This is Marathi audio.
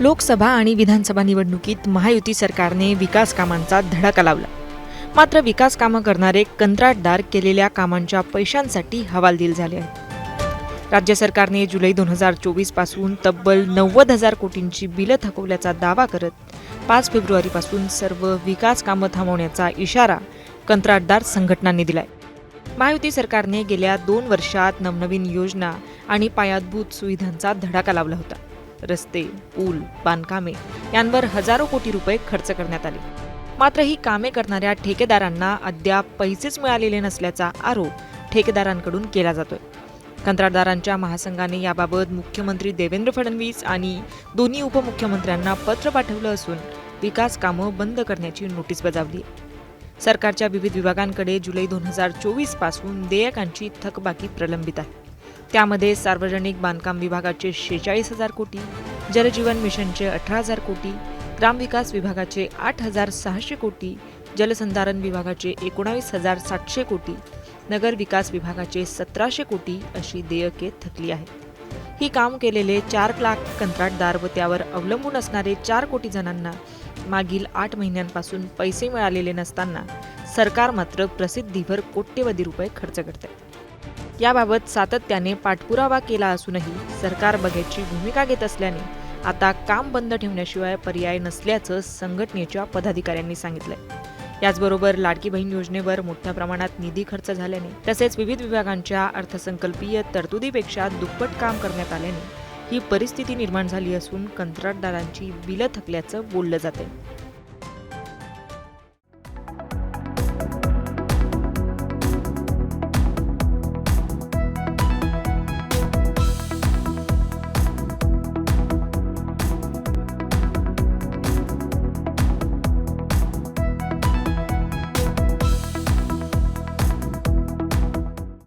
लोकसभा आणि विधानसभा निवडणुकीत महायुती सरकारने विकास कामांचा धडाका लावला. मात्र विकास कामं करणारे कंत्राटदार केलेल्या कामांच्या पैशांसाठी हवालदिल झाले आहेत. राज्य सरकारने जुलै दोन हजार चोवीसपासून तब्बल नव्वद हजार कोटींची बिलं थकवल्याचा दावा करत पाच फेब्रुवारीपासून सर्व विकास कामं थांबवण्याचा इशारा कंत्राटदार संघटनांनी दिलाय. महायुती सरकारने गेल्या दोन वर्षात नवनवीन योजना आणि पायाभूत सुविधांचा धडाका लावला होता. रस्ते पूल बांधकामे यांवर हजारो कोटी रुपये खर्च करण्यात आले. मात्र ही कामे करणाऱ्या ठेकेदारांना अद्याप पैसेच मिळालेले नसल्याचा आरोप ठेकेदारांकडून केला जातोय. कंत्राटदारांच्या महासंघाने याबाबत मुख्यमंत्री देवेंद्र फडणवीस आणि दोन्ही उपमुख्यमंत्र्यांना पत्र पाठवलं असून विकास कामं बंद करण्याची नोटीस बजावली सरकारच्या विविध विभागांकडे जुलै दोन हजार चोवीसपासून देयकांची थकबाकी प्रलंबित आहे. त्यामध्ये सार्वजनिक बांधकाम विभागाचे शेचाळीस हजार कोटी जलजीवन मिशनचे अठरा हजार कोटी ग्रामविकास विभागाचे आठ हजार सहाशे कोटी जलसंधारण विभागाचे एकोणावीस हजार सातशे कोटी नगर विकास विभागाचे सतराशे कोटी अशी देयके थकली आहेत. ही काम केलेले चार लाख कंत्राटदार व त्यावर अवलंबून असणारे चार कोटी जणांना मागील आठ महिन्यांपासून पैसे मिळालेले नसताना सरकार मात्र प्रसिद्धीवर कोट्यवधी रुपये खर्च करते याबाबत सातत्याने पाठपुरावा केला असूनही सरकार बघ्याची भूमिका घेत असल्याने आता काम बंद ठेवण्याशिवाय पर्याय नसल्याचं संघटनेच्या पदाधिकाऱ्यांनी सांगितलंय. याचबरोबर लाडकी बहीण योजनेवर मोठ्या प्रमाणात निधी खर्च झाल्याने तसेच विविध विभागांच्या अर्थसंकल्पीय तरतुदीपेक्षा दुप्पट काम करण्यात आल्याने ही परिस्थिती निर्माण झाली असून कंत्राटदारांची बिलं थकल्याचं बोललं जाते